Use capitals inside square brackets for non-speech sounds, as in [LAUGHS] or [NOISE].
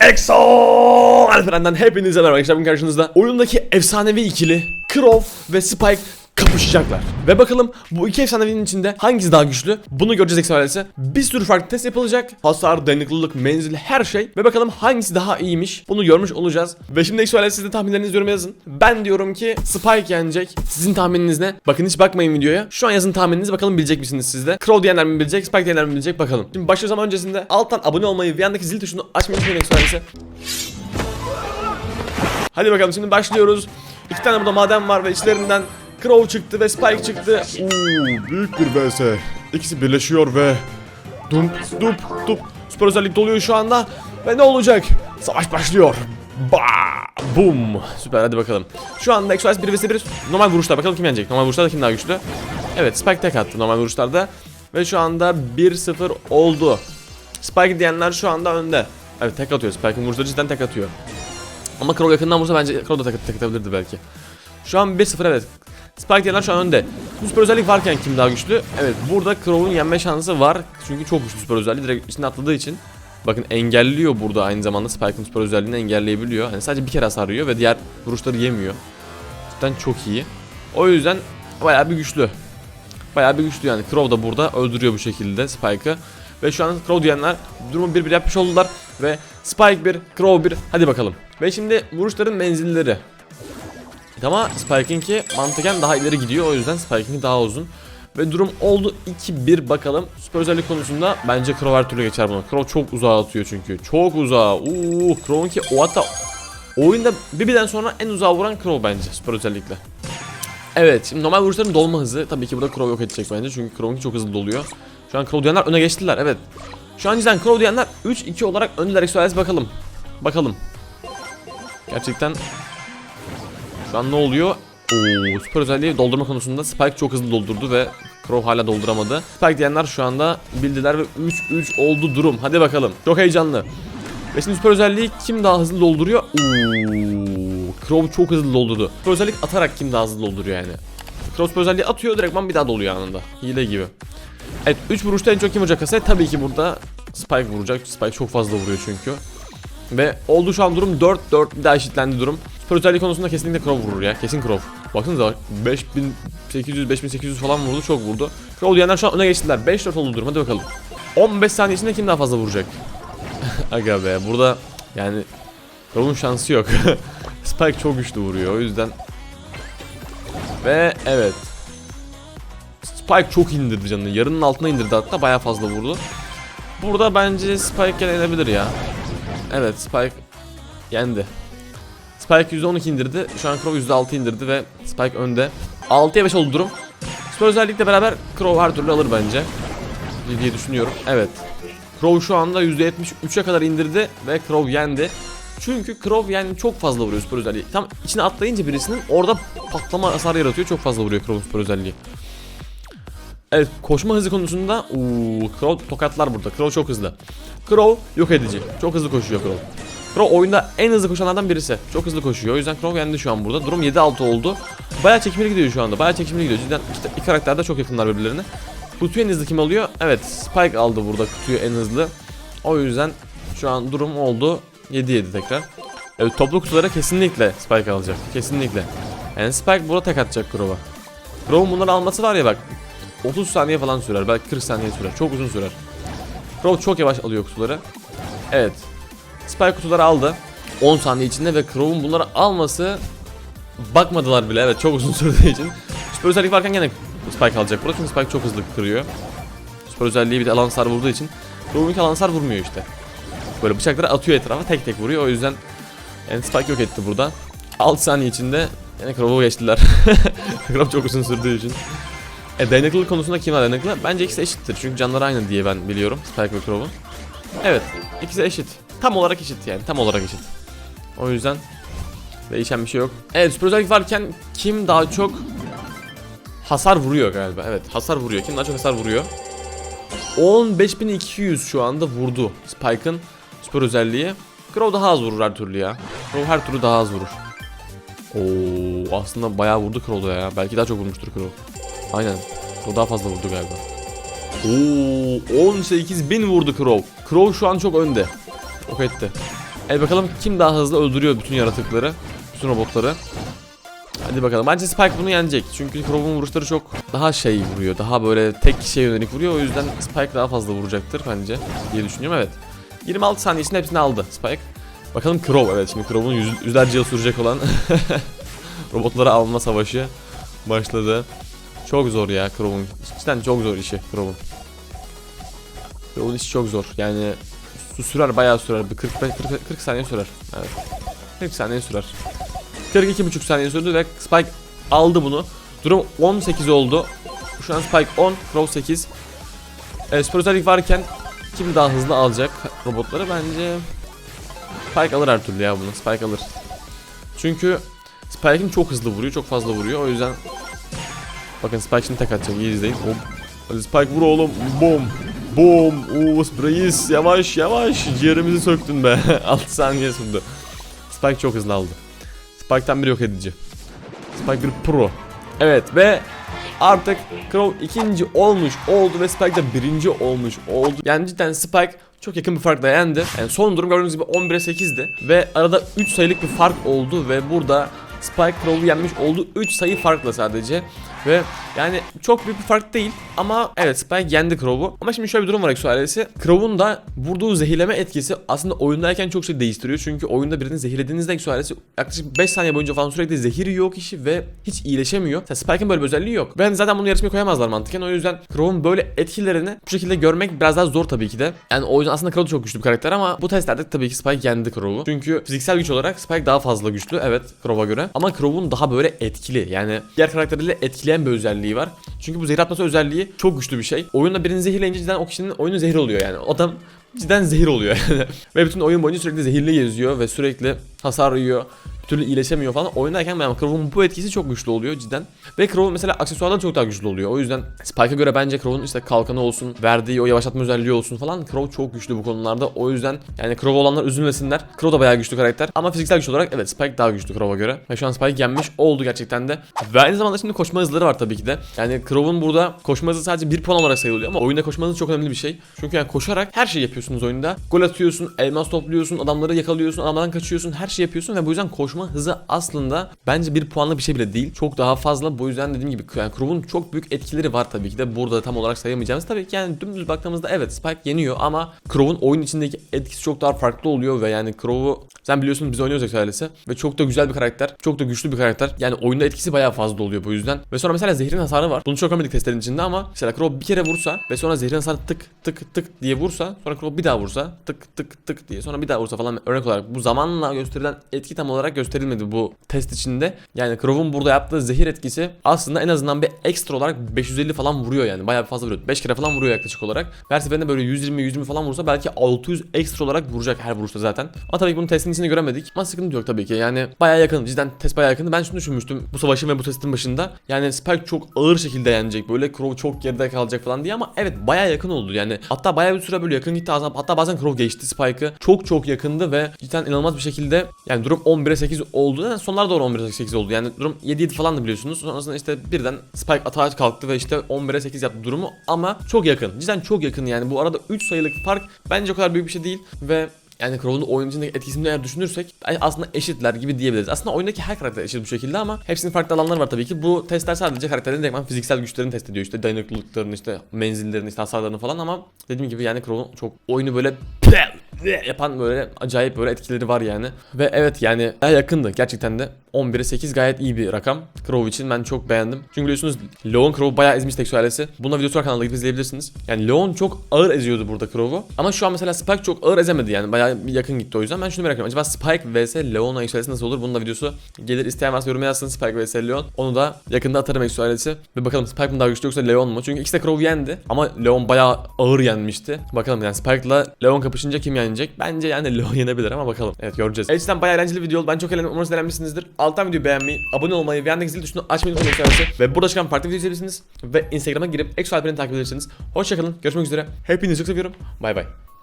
EXO! Alperen'den hepinize merhaba. Arkadaşlar bugün karşınızda oyundaki efsanevi ikili Crow ve Spike kapışacaklar. Ve bakalım bu iki efsanevinin içinde hangisi daha güçlü? Bunu göreceğiz EXO ailesi. Bir sürü farklı test yapılacak. Hasar, dayanıklılık, menzil her şey. Ve bakalım hangisi daha iyiymiş? Bunu görmüş olacağız. Ve şimdi EXO ailesi siz de tahminlerinizi yoruma yazın. Ben diyorum ki Spike yenecek. Sizin tahmininiz ne? Bakın hiç bakmayın videoya. Şu an yazın tahmininizi bakalım bilecek misiniz siz de? Crow diyenler mi bilecek? Spike diyenler mi bilecek? Bakalım. Şimdi başlıyoruz ama öncesinde alttan abone olmayı ve yandaki zil tuşunu açmayı unutmayın EXO ailesi. Hadi bakalım şimdi başlıyoruz. İki tane burada maden var ve içlerinden Crow çıktı ve Spike çıktı. Uuu büyük bir vs. İkisi birleşiyor ve dump dup dup. Süper özellik doluyor şu anda. Ve ne olacak? Savaş başlıyor. Ba Boom. Süper hadi bakalım. Şu anda Exodus 1 vs 1 normal vuruşlar. Bakalım kim yenecek? Normal vuruşlarda kim daha güçlü? Evet Spike tek attı normal vuruşlarda. Ve şu anda 1-0 oldu. Spike diyenler şu anda önde. Evet tek atıyor. Spike'ın vuruşları cidden tek atıyor. Ama Crow yakından vursa bence Crow da tek, tek atabilirdi belki. Şu an 1-0 evet. Spike diyenler şu an önde. Bu süper özellik varken kim daha güçlü? Evet burada Crow'un yenme şansı var. Çünkü çok güçlü süper özelliği direkt içine atladığı için. Bakın engelliyor burada aynı zamanda Spike'ın süper özelliğini engelleyebiliyor. Hani sadece bir kere hasar yiyor ve diğer vuruşları yemiyor. Cidden çok iyi. O yüzden bayağı bir güçlü. Bayağı bir güçlü yani. Crow da burada öldürüyor bu şekilde Spike'ı. Ve şu an Crow diyenler durumu bir bir yapmış oldular. Ve Spike 1, Crow 1 hadi bakalım. Ve şimdi vuruşların menzilleri. Ama Spike'inki mantıken daha ileri gidiyor. O yüzden Spike'inki daha uzun. Ve durum oldu 2-1 bakalım. Süper özellik konusunda bence Crow her türlü geçer bunu. Crow çok uzağa atıyor çünkü. Çok uzağa. Uuu Crow'unki o hatta oyunda Bibi'den sonra en uzağa vuran Crow bence süper özellikle. Evet şimdi normal vuruşların dolma hızı tabii ki burada Crow yok edecek bence çünkü Crow'unki çok hızlı doluyor. Şu an Crow diyenler öne geçtiler evet. Şu an cidden Crow diyenler 3-2 olarak öndeler bakalım. Bakalım. Gerçekten şu an ne oluyor? Oo, süper özelliği doldurma konusunda Spike çok hızlı doldurdu ve Crow hala dolduramadı. Spike diyenler şu anda bildiler ve 3-3 oldu durum. Hadi bakalım. Çok heyecanlı. Ve şimdi süper özelliği kim daha hızlı dolduruyor? Oo, Crow çok hızlı doldurdu. Süper özellik atarak kim daha hızlı dolduruyor yani. Crow süper özelliği atıyor direktman bir daha doluyor anında. Hile gibi. Evet 3 vuruşta en çok kim vuracak kasaya? Tabii ki burada Spike vuracak. Spike çok fazla vuruyor çünkü. Ve oldu şu an durum 4-4 bir daha eşitlendi durum. Süper özelliği konusunda kesinlikle Crow vurur ya. Kesin Crow. Baksanıza 5800 5800 falan vurdu çok vurdu. Crow diyenler şu an öne geçtiler. 5-4 oldu durum hadi bakalım. 15 saniye içinde kim daha fazla vuracak? [LAUGHS] Aga be burada yani Crow'un şansı yok. [LAUGHS] Spike çok güçlü vuruyor o yüzden. Ve evet. Spike çok indirdi canını. Yarının altına indirdi hatta bayağı fazla vurdu. Burada bence Spike yenebilir ya. Evet Spike yendi. Spike %12 indirdi. Şu an Crow %6 indirdi ve Spike önde. 6'ya 5 oldu durum. Süper özellikle beraber Crow her türlü alır bence. diye düşünüyorum. Evet. Crow şu anda %73'e kadar indirdi ve Crow yendi. Çünkü Crow yani çok fazla vuruyor süper özelliği. Tam içine atlayınca birisinin orada patlama hasar yaratıyor. Çok fazla vuruyor Crow süper özelliği. Evet koşma hızı konusunda uuu Crow tokatlar burada. Crow çok hızlı. Crow yok edici. Çok hızlı koşuyor Crow. Crow oyunda en hızlı koşanlardan birisi. Çok hızlı koşuyor. O yüzden Crow yendi şu an burada. Durum 7-6 oldu. Bayağı çekimli gidiyor şu anda. Bayağı çekimli gidiyor. Cidden işte iki karakter de çok yakınlar birbirlerine. Kutuyu en hızlı kim alıyor? Evet Spike aldı burada kutuyu en hızlı. O yüzden şu an durum oldu 7-7 tekrar. Evet toplu kutulara kesinlikle Spike alacak. Kesinlikle. Yani Spike burada tek atacak Crow'a. Crow'un bunları alması var ya bak 30 saniye falan sürer. Belki 40 saniye sürer. Çok uzun sürer. Crow çok yavaş alıyor kutuları. Evet. Spike kutuları aldı. 10 saniye içinde ve Crow'un bunları alması bakmadılar bile. Evet çok uzun [LAUGHS] sürdüğü için. Süper özellik varken gene Spike alacak burada. Çünkü Spike çok hızlı kırıyor. Süper özelliği bir de alan hasar vurduğu için. Crow'un alan hasar vurmuyor işte. Böyle bıçakları atıyor etrafa tek tek vuruyor. O yüzden yani Spike yok etti burada. 6 saniye içinde yine Crow'u geçtiler. [LAUGHS] Crow çok uzun sürdüğü için. E dayanıklılık konusunda kim var dayanıklı? Bence ikisi eşittir. Çünkü canları aynı diye ben biliyorum. Spike ve Crow'un. Evet. ikisi eşit. Tam olarak eşit yani. Tam olarak eşit. O yüzden değişen bir şey yok. Evet süper özellik varken kim daha çok hasar vuruyor galiba. Evet hasar vuruyor. Kim daha çok hasar vuruyor? 15200 şu anda vurdu Spike'ın süper özelliği. Crow daha az vurur her türlü ya. Crow her türlü daha az vurur. Oo aslında bayağı vurdu Crow'da ya. Belki daha çok vurmuştur Crow. Aynen. O daha fazla vurdu galiba. Oo 18 bin vurdu Crow. Crow şu an çok önde. Ok etti. Hadi bakalım kim daha hızlı öldürüyor bütün yaratıkları. Bütün robotları. Hadi bakalım. Bence Spike bunu yenecek. Çünkü Crow'un vuruşları çok daha şey vuruyor. Daha böyle tek kişiye yönelik vuruyor. O yüzden Spike daha fazla vuracaktır bence diye düşünüyorum. Evet. 26 saniye içinde hepsini aldı Spike. Bakalım Crow. Evet şimdi Crow'un yüz, yüzlerce yıl sürecek olan [LAUGHS] robotları alma savaşı başladı. Çok zor ya Crow'un. Cidden çok zor işi Crow'un. Crow'un işi çok zor. Yani su sürer bayağı sürer. Bir 40, 40, 40 saniye sürer. Evet. 40 saniye sürer. 42,5 saniye sürdü ve Spike aldı bunu. Durum 18 oldu. Şu an Spike 10, Crow 8. E, özellik varken kim daha hızlı alacak robotları bence Spike alır her türlü ya bunu. Spike alır. Çünkü Spike'in çok hızlı vuruyor, çok fazla vuruyor. O yüzden Bakın Spike şimdi tek atacak. İyi izleyin. Hop. Hadi Spike vur oğlum. Bom. Bom. Oo reis yavaş yavaş. Ciğerimizi söktün be. [LAUGHS] 6 saniye sürdü. Spike çok hızlı aldı. Spike'tan bir yok edici. Spike bir pro. Evet ve artık Crow ikinci olmuş oldu ve Spike de birinci olmuş oldu. Yani cidden Spike çok yakın bir farkla yendi. Yani son durum gördüğünüz gibi 11'e 8'di. Ve arada 3 sayılık bir fark oldu ve burada Spike Crow'u yenmiş oldu 3 sayı farkla sadece. Ve yani çok büyük bir fark değil ama evet Spike yendi Crow'u. Ama şimdi şöyle bir durum var Exo ailesi. Crow'un da vurduğu zehirleme etkisi aslında oyundayken çok şey değiştiriyor. Çünkü oyunda birini zehirlediğinizde Exo ailesi yaklaşık 5 saniye boyunca falan sürekli zehir yiyor o kişi ve hiç iyileşemiyor. Mesela Spike'ın böyle bir özelliği yok. Ben zaten bunu yarışmaya koyamazlar mantıken. O yüzden Crow'un böyle etkilerini bu şekilde görmek biraz daha zor tabii ki de. Yani o yüzden aslında Crow çok güçlü bir karakter ama bu testlerde tabii ki Spike yendi Crow'u. Çünkü fiziksel güç olarak Spike daha fazla güçlü evet Crow'a göre. Ama Crow'un daha böyle etkili yani diğer karakterleriyle etkileyen bir özelliği var. Çünkü bu zehir atması özelliği çok güçlü bir şey. Oyunda birini zehirleyince cidden o kişinin oyunu zehir oluyor yani. Adam cidden zehir oluyor yani. [LAUGHS] ve bütün oyun boyunca sürekli zehirli geziyor ve sürekli hasar yiyor. Bir türlü iyileşemiyor falan. Oyundayken ben Crow'un bu etkisi çok güçlü oluyor cidden. Ve Crow'un mesela aksesuarları çok daha güçlü oluyor. O yüzden Spike'a göre bence Crow'un işte kalkanı olsun, verdiği o yavaşlatma özelliği olsun falan. Crow çok güçlü bu konularda. O yüzden yani Crow olanlar üzülmesinler. Crow da bayağı güçlü karakter. Ama fiziksel güç olarak evet Spike daha güçlü Crow'a göre. Ve şu an Spike yenmiş oldu gerçekten de. Ve aynı zamanda şimdi koşma hızları var tabii ki de. Yani Crow'un burada koşma hızı sadece bir puan olarak sayılıyor ama oyunda koşma hızı çok önemli bir şey. Çünkü yani koşarak her şeyi yapıyorsunuz oyunda. Gol atıyorsun, elmas topluyorsun, adamları yakalıyorsun, adamlardan kaçıyorsun, her şeyi yapıyorsun ve bu yüzden koşma hızı aslında bence bir puanlı bir şey bile değil. Çok daha fazla. Bu yüzden dediğim gibi yani Crow'un çok büyük etkileri var tabii ki de. Burada tam olarak sayamayacağımız. Tabii ki yani dümdüz baktığımızda evet Spike yeniyor ama Crow'un oyun içindeki etkisi çok daha farklı oluyor ve yani Crow'u sen biliyorsun biz oynuyoruz ailesi ve çok da güzel bir karakter. Çok da güçlü bir karakter. Yani oyunda etkisi bayağı fazla oluyor bu yüzden. Ve sonra mesela zehrin hasarı var. Bunu çok görmedik testlerin içinde ama mesela Crow bir kere vursa ve sonra zehrin hasarı tık tık tık diye vursa sonra Crow bir daha vursa tık tık tık diye sonra bir daha vursa falan örnek olarak bu zamanla gösterilen etki tam olarak gösterilmedi bu test içinde. Yani Crow'un burada yaptığı zehir etkisi aslında en azından bir ekstra olarak 550 falan vuruyor yani. Bayağı fazla vuruyor. 5 kere falan vuruyor yaklaşık olarak. Her seferinde böyle 120 120 falan vursa belki 600 ekstra olarak vuracak her vuruşta zaten. Ama tabii ki bunu testin içinde göremedik. Ama sıkıntı yok tabii ki. Yani bayağı yakın. Cidden test bayağı yakındı. Ben şunu düşünmüştüm bu savaşın ve bu testin başında. Yani Spike çok ağır şekilde yenecek. Böyle Crow çok geride kalacak falan diye ama evet bayağı yakın oldu. Yani hatta bayağı bir süre böyle yakın gitti. Hatta bazen Crow geçti Spike'ı. Çok çok yakındı ve cidden inanılmaz bir şekilde yani durum 11'e 8 oldu. Yani sonlara doğru 11'e 8 oldu. Yani durum 7-7 falan da biliyorsunuz. Sonrasında işte birden Spike atağa kalktı ve işte 11'e 8 yaptı durumu ama çok yakın. Cidden çok yakın yani. Bu arada 3 sayılık fark bence o kadar büyük bir şey değil ve yani Crow'un oyun içindeki etkisini eğer düşünürsek aslında eşitler gibi diyebiliriz. Aslında oyundaki her karakter eşit bu şekilde ama hepsinin farklı alanları var tabii ki. Bu testler sadece karakterlerin direktman fiziksel güçlerini test ediyor. İşte dayanıklılıklarını, işte menzillerini, işte hasarlarını falan ama dediğim gibi yani Crow'un çok oyunu böyle yapan böyle acayip böyle etkileri var yani. Ve evet yani daha yakındı gerçekten de. 11'e 8 gayet iyi bir rakam. Crow için ben çok beğendim. Çünkü biliyorsunuz Leon Crow bayağı ezmiş tek ailesi. Buna videosu var kanalda gidip izleyebilirsiniz. Yani Leon çok ağır eziyordu burada Crow'u. Ama şu an mesela Spike çok ağır ezemedi yani. Bayağı yakın gitti o yüzden. Ben şunu merak ediyorum. Acaba Spike vs Leon ailesi nasıl olur? Bunun da videosu gelir isteyen varsa yorum yazsın Spike vs Leon. Onu da yakında atarım ailesi. Ve bakalım Spike mi daha güçlü yoksa Leon mu? Çünkü ikisi de Crow yendi. Ama Leon bayağı ağır yenmişti. Bakalım yani Spike'la Leon kapışınca kim yenecek? Bence yani [LAUGHS] Leon yenebilir ama bakalım. Evet göreceğiz. Evet bayağı eğlenceli video oldu. Ben çok eğlendim. Umarım eğlenmişsinizdir. Alttan videoyu beğenmeyi, abone olmayı ve yandaki zil tuşunu açmayı unutmayın. Ve burada çıkan farklı video izleyebilirsiniz. Ve Instagram'a girip Exo Alper'ini takip edebilirsiniz. Hoşçakalın. Görüşmek üzere. Hepinizi çok seviyorum. Bay bay.